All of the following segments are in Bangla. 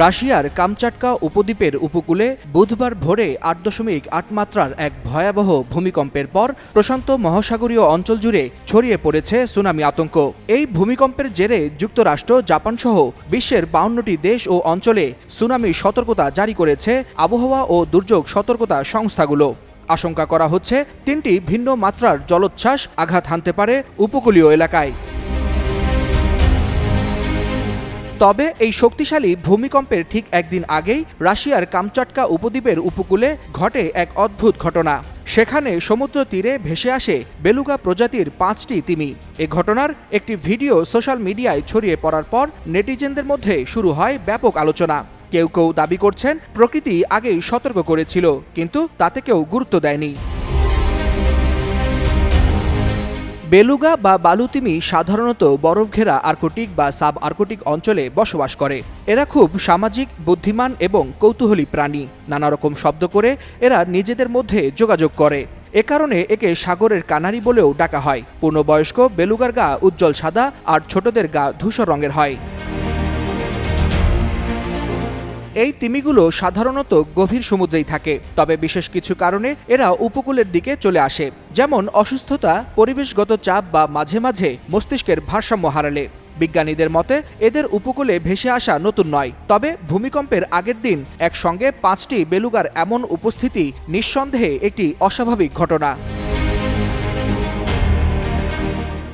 রাশিয়ার কামচাটকা উপদ্বীপের উপকূলে বুধবার ভোরে আট দশমিক আট মাত্রার এক ভয়াবহ ভূমিকম্পের পর প্রশান্ত মহাসাগরীয় অঞ্চল জুড়ে ছড়িয়ে পড়েছে সুনামি আতঙ্ক। এই ভূমিকম্পের জেরে যুক্তরাষ্ট্র জাপান সহ বিশ্বের বাউন্নটি দেশ ও অঞ্চলে সুনামি সতর্কতা জারি করেছে আবহাওয়া ও দুর্যোগ সতর্কতা সংস্থাগুলো। আশঙ্কা করা হচ্ছে, তিনটি ভিন্ন মাত্রার জলোচ্ছ্বাস আঘাত হানতে পারে উপকূলীয় এলাকায়। তবে এই শক্তিশালী ভূমিকম্পের ঠিক একদিন আগেই রাশিয়ার কামচাটকা উপদ্বীপের উপকূলে ঘটে এক অদ্ভুত ঘটনা। সেখানে সমুদ্র তীরে ভেসে আসে বেলুগা প্রজাতির পাঁচটি তিমি। এ ঘটনার একটি ভিডিও সোশ্যাল মিডিয়ায় ছড়িয়ে পড়ার পর নেটিজেনদের মধ্যে শুরু হয় ব্যাপক আলোচনা। কেউ কেউ দাবি করছেন, প্রকৃতি আগেই সতর্ক করেছিল, কিন্তু তাতে কেউ গুরুত্ব দেয়নি। বেলুগা বা বালুতিমি সাধারণত বরফ ঘেরা আর্কটিক বা সাব আর্কটিক অঞ্চলে বসবাস করে। এরা খুব সামাজিক, বুদ্ধিমান এবং কৌতূহলী প্রাণী। নানা রকম শব্দ করে এরা নিজেদের মধ্যে যোগাযোগ করে। এ কারণে একে সাগরের কানারি বলেও ডাকা হয়। পূর্ণবয়স্ক বেলুগার গা উজ্জ্বল সাদা আর ছোটদের গা ধূসর রঙের হয়। এই তিমিগুলো সাধারণত গভীর সমুদ্রেই থাকে, তবে বিশেষ কিছু কারণে এরা উপকূলের দিকে চলে আসে, যেমন অসুস্থতা, পরিবেশগত চাপ বা মাঝে মাঝে মস্তিষ্কের ভারসাম্য হারালে। বিজ্ঞানীদের মতে, এদের উপকূলে ভেসে আসা নতুন নয়, তবে ভূমিকম্পের আগের দিন একসঙ্গে পাঁচটি বেলুগার এমন উপস্থিতি নিঃসন্দেহে একটি অস্বাভাবিক ঘটনা।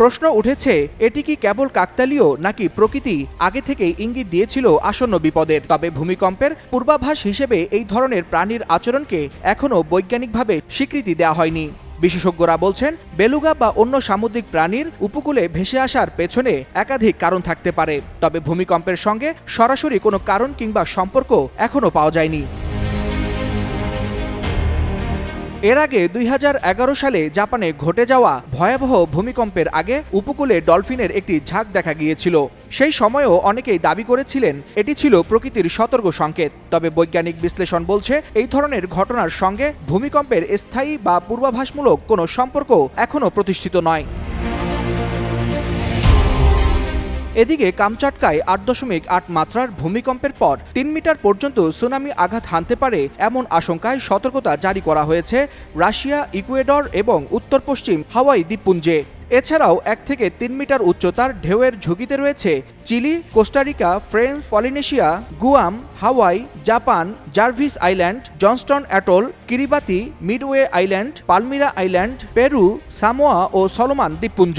প্রশ্ন উঠেছে, এটি কি কেবল কাকতালীয় নাকি প্রকৃতি? আগে থেকেই ইঙ্গিত দিয়েছিল আসন্ন বিপদের। তবে ভূমিকম্পের পূর্বাভাস হিসেবে এই ধরনের প্রাণীর আচরণকে এখনও বৈজ্ঞানিকভাবে স্বীকৃতি দেওয়া হয়নি। বিশেষজ্ঞরা বলছেন, বেলুগা বা অন্য সামুদ্রিক প্রাণীর উপকূলে ভেসে আসার পেছনে একাধিক কারণ থাকতে পারে। তবে ভূমিকম্পের সঙ্গে সরাসরি কোনো কারণ কিংবা সম্পর্ক এখনও পাওয়া যায়নি। এর আগে দুই হাজার এগারো সালে জাপানে ঘটে যাওয়া ভয়াবহ ভূমিকম্পের আগে উপকূলে ডলফিনের একটি ঝাঁক দেখা গিয়েছিল। সেই সময়ও অনেকেই দাবি করেছিলেন এটি ছিল প্রকৃতির সতর্ক সংকেত। তবে বৈজ্ঞানিক বিশ্লেষণ বলছে, এই ধরনের ঘটনার সঙ্গে ভূমিকম্পের স্থায়ী বা পূর্বাভাসমূলক কোনো সম্পর্ক এখনও প্রতিষ্ঠিত নয়। এদিকে কামচাটকায় আট দশমিক আট মাত্রার ভূমিকম্পের পর তিন মিটার পর্যন্ত সুনামি আঘাত হানতে পারে এমন আশঙ্কায় সতর্কতা জারি করা হয়েছে রাশিয়া, ইকুয়েডর এবং উত্তর পশ্চিম হাওয়াই দ্বীপপুঞ্জে। এছাড়াও এক থেকে তিন মিটার উচ্চতার ঢেউয়ের ঝুঁকিতে রয়েছে Chile, Costa Rica, French, Polynesia, Guam, Hawaii, Japan, Jarvis island, Johnston atoll, Kiribati, Midway island, Palmyra island, Peru, Samoa ও সলোমান দ্বীপপুঞ্জ।